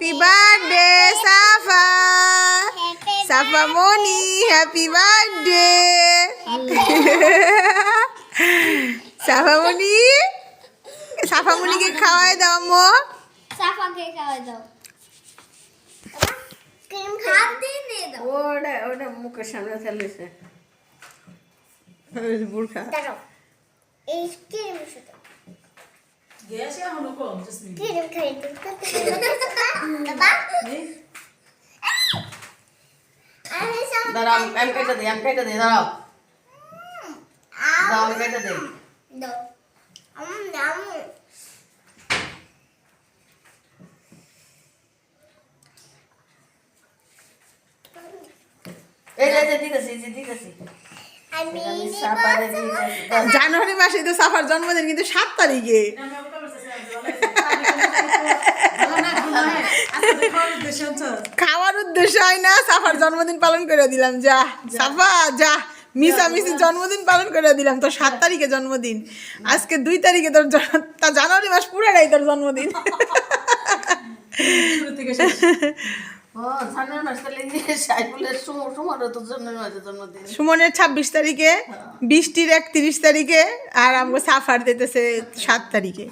Happy birthday Safa Safa Moni happy birthday Safa Moni Safa মনিকে খাওয়াই দাও আম্মু। সাফাকে খাওয়াই দাও। ক্রিম হাত দিয়ে নিয়ে দাও। ওটা ওটা মুখের সামনে ফেলেছে বুড়খা। এই ক্রিম শুধু ক্রিম খাই বাবা আমি সব দাঁড়াও আমি আমি কেটে দিই আমি কেটে দিই দাঁড়াও দাও আমি কেটে দিই দাও আম দাম এই যে দিতেছি দিতেছি আমি আমি সাপারে দিতেছি দাও। জানুয়ারি মাসে তো সাফার জন্মদিন কিন্তু সাত তারিখে। খাওয়ার উদ্দেশ্য হয় না সাফার জন্মদিন পালন করে দিলাম যা। সাফা যা। মিসা মিসি জন্মদিন পালন করে দিলাম তোর সাত তারিখে জন্মদিন। আজকে দুই তারিখে তোর তা জানুয়ারি মাস পুরাটাই তোর জন্মদিন। সুমনের ছাব্বিশ তারিখে বৃষ্টির একত্রিশ তারিখে আর আমাকে সাফার দিতেছে সাত তারিখে।